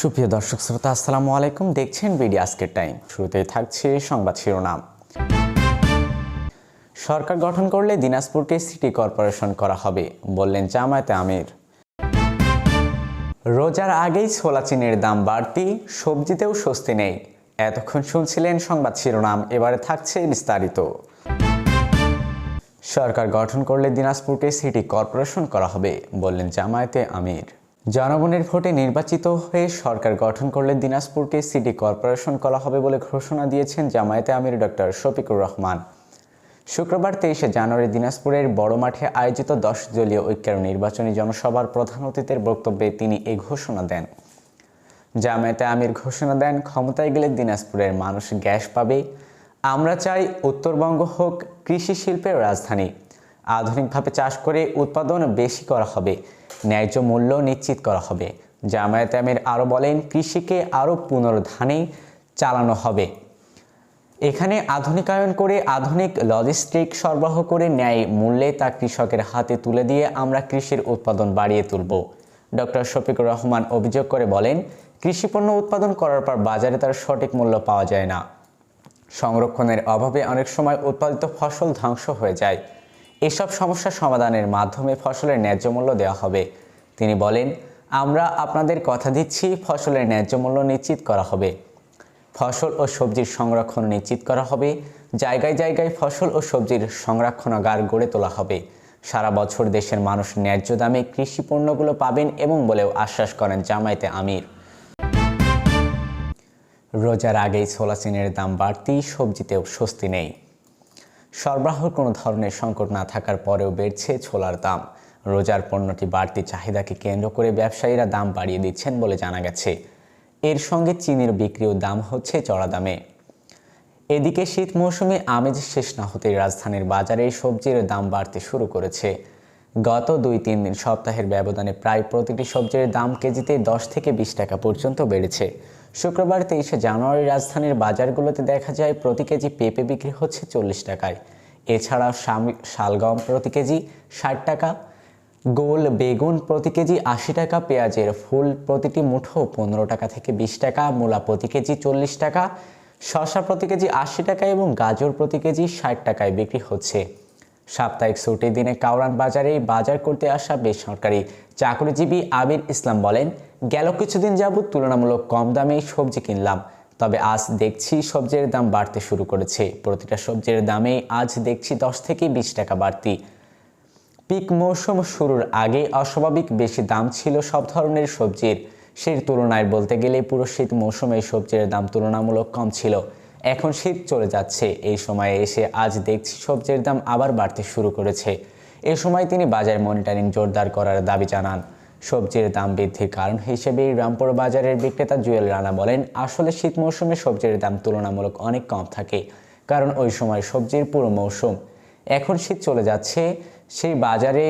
সুপ্রিয় দর্শক শ্রোতা, আসসালামু আলাইকুম। দেখছেন বিডি আজকের টাইম। শুরুতেই থাকছে সংবাদ শিরোনাম। সরকার গঠন করলে দিনাজপুরকে সিটি কর্পোরেশন করা হবে, বললেন জামায়াতে আমির। রোজার আগেই ছোলা চিনির দাম বাড়তি, সবজিতেও স্বস্তি নেই। এতক্ষণ শুনছিলেন সংবাদ শিরোনাম, এবারে থাকছে বিস্তারিত। সরকার গঠন করলে দিনাজপুরকে সিটি কর্পোরেশন করা হবে, বললেন জামায়াতে আমির। জনগণের ভোটে নির্বাচিত হয়ে সরকার গঠন করলে দিনাজপুরকে সিটি কর্পোরেশন করা হবে বলে ঘোষণা দিয়েছেন জামায়াতে আমির ডক্টর শফিকুর রহমান। শুক্রবার তেইশে জানুয়ারি দিনাজপুরের বড় মাঠে আয়োজিত দশ দলীয় ঐক্যের নির্বাচনী জনসভার প্রধান অতিথির বক্তব্যে তিনি এ ঘোষণা দেন। জামায়াতে আমির ঘোষণা দেন, ক্ষমতায় গেলে দিনাজপুরের মানুষ গ্যাস পাবে। আমরা চাই উত্তরবঙ্গ হোক, কৃষি শিল্পের রাজধানী। আধুনিকভাবে চাষ করে উৎপাদন বেশি করা হবে, ন্যায্য মূল্য নিশ্চিত করা হবে। জামায়াতে আমির আরও বলেন, কৃষিকে আরও পুনরুদ্ধানে চালানো হবে। এখানে আধুনিকায়ন করে আধুনিক লজিস্টিক সরবরাহ করে ন্যায় মূল্যে তা কৃষকের হাতে তুলে দিয়ে আমরা কৃষির উৎপাদন বাড়িয়ে তুলব। ডক্টর শফিকুর রহমান অভিযোগ করে বলেন, কৃষিপণ্য উৎপাদন করার পর বাজারে তার সঠিক মূল্য পাওয়া যায় না। সংরক্ষণের অভাবে অনেক সময় উৎপাদিত ফসল ধ্বংস হয়ে যায়। এসব সমস্যা সমাধানের মাধ্যমে ফসলের ন্যায্য মূল্য দেওয়া হবে। তিনি বলেন, আমরা আপনাদের কথা দিচ্ছি, ফসলের ন্যায্য মূল্য নিশ্চিত করা হবে। ফসল ও সবজির সংরক্ষণ নিশ্চিত করা হবে। জায়গায় জায়গায় ফসল ও সবজির সংরক্ষণাগার গড়ে তোলা হবে। সারা বছর দেশের মানুষ ন্যায্য দামে কৃষি পণ্যগুলো পাবেন এবং বলেও আশ্বাস করেন জামায়াতে আমির। রোজার আগেই ছোলা চিনের দাম বাড়তি সবজিতেও স্বস্তি নেই। সরবরাহর কোনো ধরনের সংকট না থাকার পরেও বেড়ছে ছোলার দাম। রোজার পণ্যটি বাড়তি চাহিদাকে কেন্দ্র করে ব্যবসায়ীরা দাম বাড়িয়ে দিচ্ছেন বলে জানা গেছে। এর সঙ্গে চিনির বিক্রিও দাম হচ্ছে চড়া দামে। এদিকে শীত মৌসুমে আমেজ শেষ না হতেই রাজধানীর বাজারে সবজির দাম বাড়তে শুরু করেছে। গত দুই তিন দিন সপ্তাহের ব্যবধানে প্রায় প্রতিটি সবজির দাম কেজিতে দশ থেকে বিশ টাকা পর্যন্ত বেড়েছে। শুক্রবার তেইশে জানুয়ারি রাজধানীর বাজারগুলোতে দেখা যায় প্রতি কেজি পেঁপে বিক্রি হচ্ছে চল্লিশ টাকায়। এছাড়া শালগম প্রতি কেজি ষাট টাকা, গোল বেগুন প্রতি কেজি আশি টাকা, পেঁয়াজের ফুল প্রতিটি মুঠো পনেরো টাকা থেকে বিশ টাকা, মূলা প্রতি কেজি চল্লিশ টাকা, শসা প্রতি কেজি আশি টাকা এবং গাজর প্রতি কেজি ষাট টাকায় বিক্রি হচ্ছে। সাপ্তাহিক ছুটির দিনে কাউরান বাজারে বাজার করতে আসা বেসরকারি চাকরিজীবী আবির ইসলাম বলেন গেল কিছুদিন যাবৎ তুলনামূলক কম দামে সবজি কিনলাম, তবে আজ দেখছি সবজির দাম বাড়তে শুরু করেছে। প্রতিটা সবজির দামে আজ দেখছি দশ থেকে বিশ টাকা বাড়তি। পিক মৌসুম শুরুর আগে অস্বাভাবিক বেশি দাম ছিল সব ধরনের সবজির। সেই তুলনায় বলতে গেলে পুরো শীত মৌসুমে সবজির দাম তুলনামূলক কম ছিল। এখন শীত চলে যাচ্ছে। এই সময়ে এসে আজ দেখছি সবজির দাম আবার বাড়তে শুরু করেছে। এ সময় তিনি বাজার মনিটরিং জোরদার করার দাবি জানান। সবজির দাম বৃদ্ধির কারণ হিসেবে রামপুর বাজারের বিক্রেতা জুয়েল রানা বলেন, আসলে শীত মৌসুমে সবজির দাম তুলনামূলক অনেক কম থাকে, কারণ ওই সময় সবজির পুরো মৌসুম। এখন শীত চলে যাচ্ছে, সেই বাজারে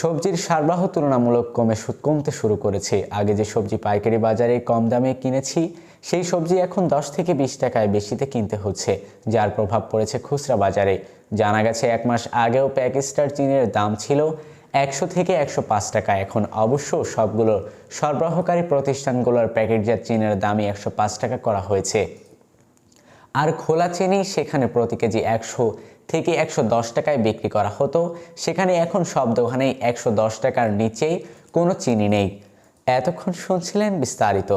সবজির সরবরাহ তুলনামূলক কমে কমতে শুরু করেছে। আগে যে সবজি পাইকারি বাজারে কম দামে কিনেছি, সেই সবজি এখন দশ থেকে বিশ টাকায় বেশিতে কিনতে হচ্ছে, যার প্রভাব পড়েছে খুচরা বাজারে। জানা গেছে, এক মাস আগেও প্যাকেজটার চিনের দাম ছিল একশো থেকে একশো পাঁচ টাকা। এখন অবশ্য সবগুলো সরবরাহকারী প্রতিষ্ঠানগুলোর প্যাকেটজাত চিনের দামই একশো পাঁচ টাকা করা হয়েছে। আর খোলা চিনি সেখানে প্রতি কেজি একশো থেকে একশো দশ টাকায় বিক্রি করা হতো। সেখানে এখন সব দোকানেই একশো দশ টাকার নিচেই কোনো চিনি নেই। এতক্ষণ শুনছিলেন বিস্তারিত।